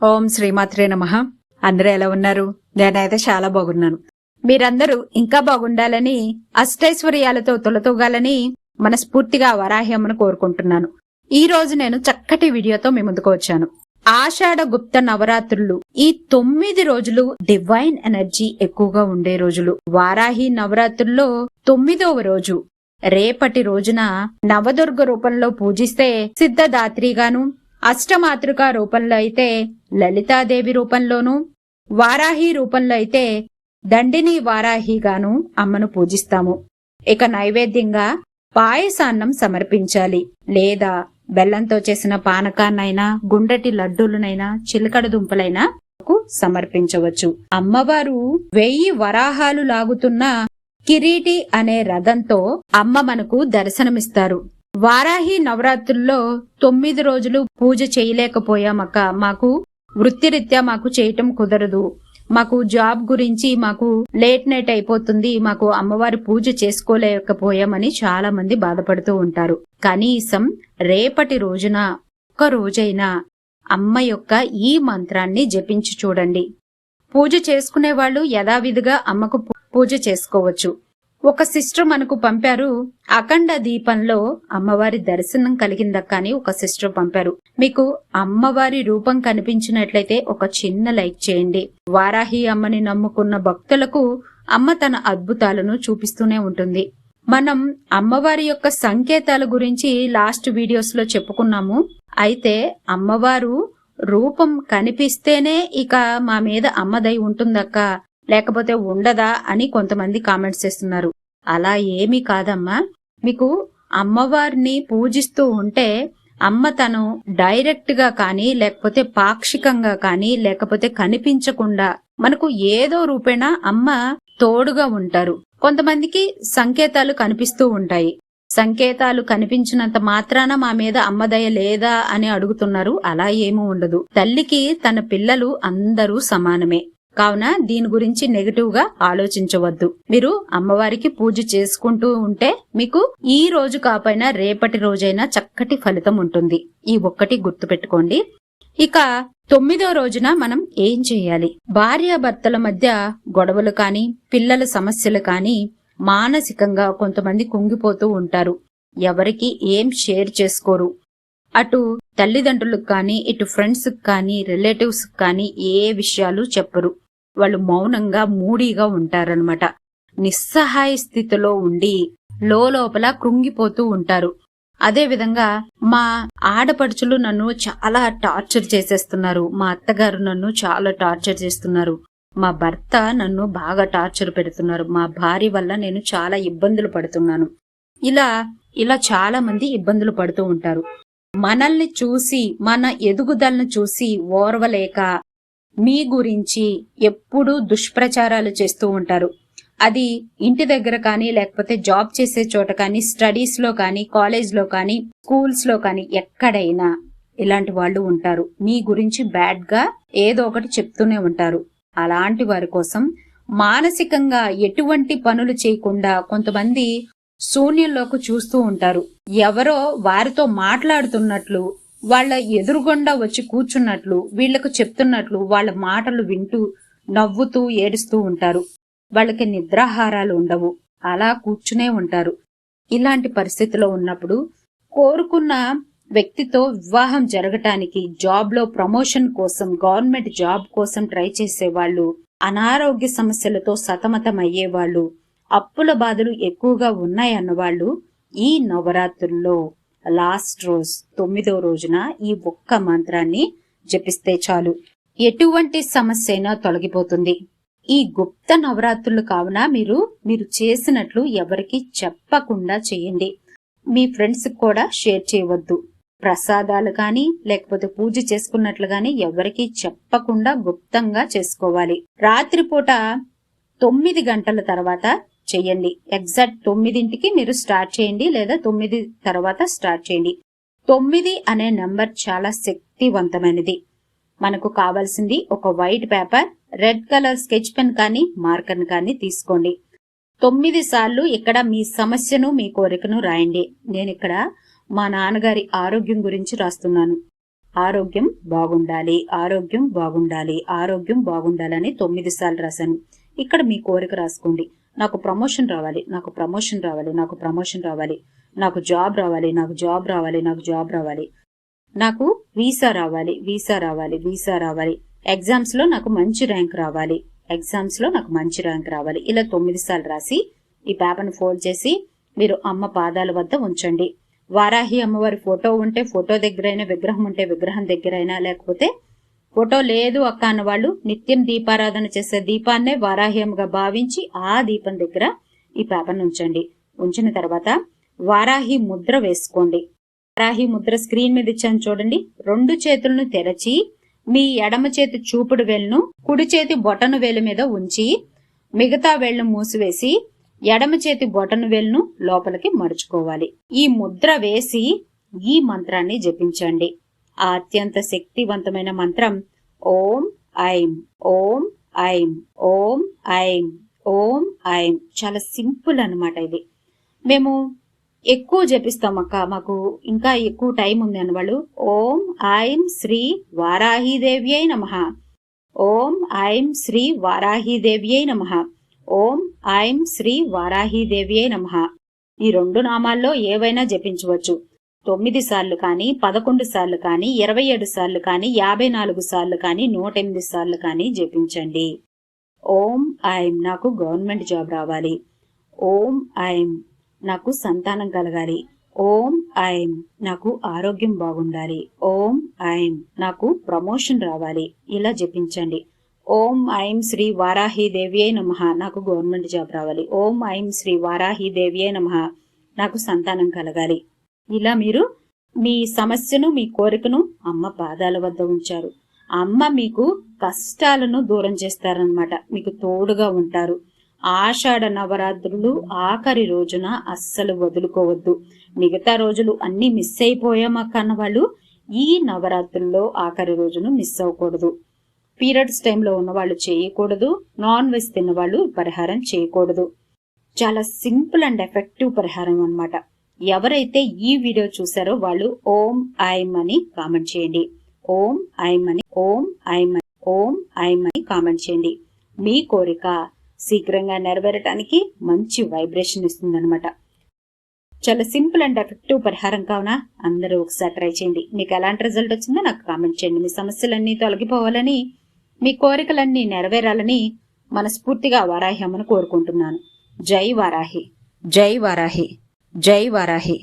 ఓం శ్రీమాత్రే నమ. అందరూ ఎలా ఉన్నారు? నేనైతే చాలా బాగున్నాను. మీరందరూ ఇంకా బాగుండాలని అష్టైశ్వర్యాలతో తొలతూగాలని మనస్ఫూర్తిగా వరాహ్యమ్మను కోరుకుంటున్నాను. ఈ రోజు నేను చక్కటి వీడియోతో మీ ముందుకు వచ్చాను. ఆషాఢ గుప్త నవరాత్రులు ఈ తొమ్మిది రోజులు డివైన్ ఎనర్జీ ఎక్కువగా ఉండే రోజులు. వారాహి నవరాత్రుల్లో తొమ్మిదవ రోజు. రేపటి రోజున నవదుర్గ రూపంలో పూజిస్తే సిద్ధదాత్రిగాను అష్టమాతృక రూపంలో అయితే లలితాదేవి రూపంలోనూ వారాహి రూపంలో అయితే దండిని వారాహిగాను అమ్మను పూజిస్తాము. ఇక నైవేద్యంగా పాయసాన్నం సమర్పించాలి. లేదా బెల్లంతో చేసిన పానకాన్నైనా గుండటి లడ్డూలనైనా చిలకడ దుంపలైనా సమర్పించవచ్చు. అమ్మవారు వెయ్యి వరాహాలు లాగుతున్న కిరీటి అనే రథంతో అమ్మ మనకు దర్శనమిస్తారు. వారాహి నవరాత్రుల్లో తొమ్మిది రోజులు పూజ చేయలేకపోయామక్క. మాకు వృత్తిరీత్యా మాకు చేయటం కుదరదు. మాకు జాబ్ గురించి మాకు లేట్ నైట్ అయిపోతుంది. మాకు అమ్మవారి పూజ చేసుకోలేకపోయామని చాలా మంది బాధపడుతూ ఉంటారు. కనీసం రేపటి రోజున ఒక్క రోజైనా అమ్మ యొక్క ఈ మంత్రాన్ని జపించి చూడండి. పూజ చేసుకునే వాళ్ళు యథావిధిగా అమ్మకు పూజ చేసుకోవచ్చు. ఒక సిస్టర్ మనకు పంపారు. అఖండ దీపంలో అమ్మవారి దర్శనం కలిగిందక్క అని ఒక సిస్టర్ పంపారు. మీకు అమ్మవారి రూపం కనిపించినట్లయితే ఒక చిన్న లైక్ చేయండి. వారాహి అమ్మని నమ్ముకున్న భక్తులకు అమ్మ తన అద్భుతాలను చూపిస్తూనే ఉంటుంది. మనం అమ్మవారి యొక్క సంకేతాల గురించి లాస్ట్ వీడియోస్లో చెప్పుకున్నాము. అయితే అమ్మవారు రూపం కనిపిస్తేనే ఇక మా మీద అమ్మదై ఉంటుందక్క. లేకపోతే ఉండదా అని కొంతమంది కామెంట్స్ చేస్తున్నారు. అలా ఏమీ కాదమ్మా. మీకు అమ్మవారిని పూజిస్తూ ఉంటే అమ్మ తను డైరెక్ట్గా కానీ లేకపోతే పాక్షికంగా కానీ లేకపోతే కనిపించకుండా మనకు ఏదో రూపేణ అమ్మ తోడుగా ఉంటారు. కొంతమందికి సంకేతాలు కనిపిస్తూ ఉంటాయి. సంకేతాలు కనిపించినంత మాత్రాన మా మీద అమ్మదయ లేదా అని అడుగుతున్నారు. అలా ఏమీ ఉండదు. తల్లికి తన పిల్లలు అందరూ సమానమే. కావున దీని గురించి నెగటివ్గా ఆలోచించవద్దు. మీరు అమ్మవారికి పూజ చేసుకుంటూ ఉంటే మీకు ఈ రోజు కాపైనా రేపటి రోజైనా చక్కటి ఫలితం ఉంటుంది. ఈ ఒక్కటి గుర్తుపెట్టుకోండి. ఇక తొమ్మిదో రోజున మనం ఏం చేయాలి? భార్యాభర్తల మధ్య గొడవలు కాని పిల్లల సమస్యలు కాని మానసికంగా కొంతమంది కుంగిపోతూ ఉంటారు. ఎవరికి ఏం షేర్ చేసుకోరు. అటు తల్లిదండ్రులకు కానీ ఇటు ఫ్రెండ్స్ కానీ రిలేటివ్స్ కానీ ఏ విషయాలు చెప్పరు. వాళ్ళు మౌనంగా మూడీగా ఉంటారనమాట నిస్సహాయ స్థితిలో ఉండి లోపల కృంగిపోతూ ఉంటారు. అదే విధంగా మా ఆడపడుచులు నన్ను చాలా టార్చర్ చేసేస్తున్నారు. మా అత్తగారు నన్ను చాలా టార్చర్ చేస్తున్నారు. మా భర్త నన్ను బాగా టార్చర్ పెడుతున్నారు. మా భార్య వల్ల నేను చాలా ఇబ్బందులు పడుతున్నాను. ఇలా ఇలా చాలా మంది ఇబ్బందులు పడుతూ ఉంటారు. మనల్ని చూసి మన ఎదుగుదలను చూసి ఓర్వలేక మీ గురించి ఎప్పుడూ దుష్ప్రచారాలు చేస్తూ ఉంటారు. అది ఇంటి దగ్గర కానీ లేకపోతే జాబ్ చేసే చోట కానీ స్టడీస్లో కానీ కాలేజ్లో కానీ స్కూల్స్లో కానీ ఎక్కడైనా ఇలాంటి వాళ్ళు ఉంటారు. మీ గురించి బ్యాడ్గా ఏదో ఒకటి చెప్తూనే ఉంటారు. అలాంటి వారి కోసం మానసికంగా ఎటువంటి పనులు చేయకుండా కొంతమంది శూన్యంలోకి చూస్తూ ఉంటారు. ఎవరో వారితో మాట్లాడుతున్నట్లు వాళ్ళ ఎదురుగుండా వచ్చి కూర్చున్నట్లు వీళ్ళకు చెప్తున్నట్లు వాళ్ళ మాటలు వింటూ నవ్వుతూ ఏడుస్తూ ఉంటారు. వాళ్ళకి నిద్రాహారాలు ఉండవు. అలా కూర్చునే ఉంటారు. ఇలాంటి పరిస్థితిలో ఉన్నప్పుడు కోరుకున్న వ్యక్తితో వివాహం జరగటానికి జాబ్లో ప్రమోషన్ కోసం గవర్నమెంట్ జాబ్ కోసం ట్రై చేసే వాళ్ళు అనారోగ్య సమస్యలతో సతమతం అయ్యేవాళ్ళు అప్పుల బాధలు ఎక్కువగా ఉన్నాయన్న వాళ్ళు ఈ నవరాత్రుల్లో లాస్ట్ రోజు తొమ్మిదో రోజున ఈ ఒక్క మంత్రాన్ని జపిస్తే చాలు. ఎటువంటి సమస్య అయినా తొలగిపోతుంది. ఈ గుప్త నవరాత్రులు కావున మీరు మీరు చేసినట్లు ఎవరికి చెప్పకుండా చేయండి. మీ ఫ్రెండ్స్ కూడా షేర్ చేయవద్దు. ప్రసాదాలు కానీ లేకపోతే పూజ చేసుకున్నట్లు గాని ఎవరికి చెప్పకుండా గుప్తంగా చేసుకోవాలి. రాత్రిపూట తొమ్మిది గంటల తర్వాత చేయండి. ఎగ్జాక్ట్ తొమ్మిదింటికి మీరు స్టార్ట్ చేయండి లేదా తొమ్మిది తర్వాత స్టార్ట్ చేయండి. తొమ్మిది అనే నెంబర్ చాలా శక్తివంతమైనది. మనకు కావాల్సింది ఒక white paper red colour sketch pen కానీ మార్కర్ కానీ తీసుకోండి. తొమ్మిది సార్లు ఇక్కడ మీ సమస్యను మీ కోరికను రాయండి. నేను ఇక్కడ మా నాన్నగారి ఆరోగ్యం గురించి రాస్తున్నాను. ఆరోగ్యం బాగుండాలి ఆరోగ్యం బాగుండాలి ఆరోగ్యం బాగుండాలని తొమ్మిది సార్లు రాశాను. ఇక్కడ మీ కోరిక రాసుకోండి. నాకు ప్రమోషన్ రావాలి నాకు ప్రమోషన్ రావాలి నాకు ప్రమోషన్ రావాలి నాకు జాబ్ రావాలి నాకు జాబ్ రావాలి నాకు జాబ్ రావాలి. నాకు వీసా రావాలి వీసా రావాలి వీసా రావాలి. ఎగ్జామ్స్లో నాకు మంచి ర్యాంక్ రావాలి ఎగ్జామ్స్లో నాకు మంచి ర్యాంక్ రావాలి. ఇలా తొమ్మిది సార్లు రాసి ఈ పేపర్ను ఫోల్డ్ చేసి మీరు అమ్మ పాదాల వద్ద ఉంచండి. వారాహి అమ్మవారి ఫోటో ఉంటే ఫోటో దగ్గరైనా విగ్రహం ఉంటే విగ్రహం దగ్గరైనా లేకపోతే ఫోటో లేదు అక్క అన్న వాళ్ళు నిత్యం దీపారాధన చేసే దీపాన్నే వారాహ్యంగా భావించి ఆ దీపం దగ్గర ఈ పేపర్ను ఉంచండి ఉంచిన తర్వాత వారాహి ముద్ర వేసుకోండి. వారాహి ముద్ర స్క్రీన్ మీద ఇచ్చాను చూడండి. రెండు చేతులను తెరచి మీ ఎడమ చేతి చూపుడు వేలును కుడి చేతి బొటను వేలు మీద ఉంచి మిగతా వేళ్ళు మూసివేసి ఎడమ చేతి బొటను వేలును లోపలికి మడుచుకోవాలి. ఈ ముద్ర వేసి ఈ మంత్రాన్ని జపించండి. ఆ అత్యంత శక్తివంతమైన మంత్రం. ఓం ఐం ఓం ఐం ఓం ఐం ఓం ఐం. చాలా సింపుల్ అనమాట ఇది. మేము ఎక్కువ జపిస్తాం అక్క. మాకు ఇంకా ఎక్కువ టైం ఉంది అన్నవాళ్ళు. ఓం ఐం శ్రీ వారాహీదేవ్యై నమ. ఓం ఐం శ్రీ వారాహీదేవ్యై నమ. ఓం ఐం శ్రీ వారాహీదేవ్యై నమ. ఈ రెండు నామాల్లో ఏవైనా జపించవచ్చు. తొమ్మిది సార్లు కానీ పదకొండు సార్లు కానీ ఇరవై ఏడు సార్లు కానీ యాభై నాలుగు సార్లు కానీ నూట ఎనిమిది సార్లు కానీ జపించండి. ఓం ఐం నాకు గవర్నమెంట్ జాబ్ రావాలి. ఓం ఐం నాకు సంతానం కలగాలి. ఓం ఐం నాకు ఆరోగ్యం బాగుండాలి. ఓం ఐం నాకు ప్రమోషన్ రావాలి. ఇలా జపించండి. ఓం ఐం శ్రీ వారాహి దేవ్యే నమ నాకు గవర్నమెంట్ జాబ్ రావాలి. ఓం ఐం శ్రీ వారాహి దేవ్యే నమ నాకు సంతానం కలగాలి. ఇలా మీరు మీ సమస్యను మీ కోరికను అమ్మ పాదాల వద్ద ఉంచారు. అమ్మ మీకు కష్టాలను దూరం చేస్తారనమాట మీకు తోడుగా ఉంటారు. ఆషాఢ నవరాత్రులు ఆఖరి రోజున అస్సలు వదులుకోవద్దు. మిగతా రోజులు అన్ని మిస్ అయిపోయామా కన్న వాళ్ళు ఈ నవరాత్రుల్లో ఆఖరి రోజును మిస్ అవ్వకూడదు. పీరియడ్స్ టైంలో ఉన్న వాళ్ళు చేయకూడదు. నాన్ వెజ్ తిన్న వాళ్ళు పరిహారం చేయకూడదు. చాలా సింపుల్ అండ్ ఎఫెక్టివ్ పరిహారం అన్నమాట. ఎవరైతే ఈ వీడియో చూసారో వాళ్ళు ఓం ఐం అని కామెంట్ చేయండి. ఓం ఐం అని ఓం ఐం అని ఓం ఐం అని కామెంట్ చేయండి. మీ కోరిక శీఘ్రంగా నెరవేరటానికి మంచి వైబ్రేషన్ ఇస్తుందన్నమాట. చాలా సింపుల్ అండ్ ఎఫెక్టివ్ పరిహారం కావున అందరూ ఒకసారి ట్రై చేయండి. మీకు ఎలాంటి రిజల్ట్ వచ్చిందో నాకు కామెంట్ చేయండి. మీ సమస్యలన్నీ తొలగిపోవాలని మీ కోరికలన్నీ నెరవేరాలని మనస్ఫూర్తిగా వారాహి అమ్మను కోరుకుంటున్నాను. జై వారాహి. జై వారాహి. జై వారాహి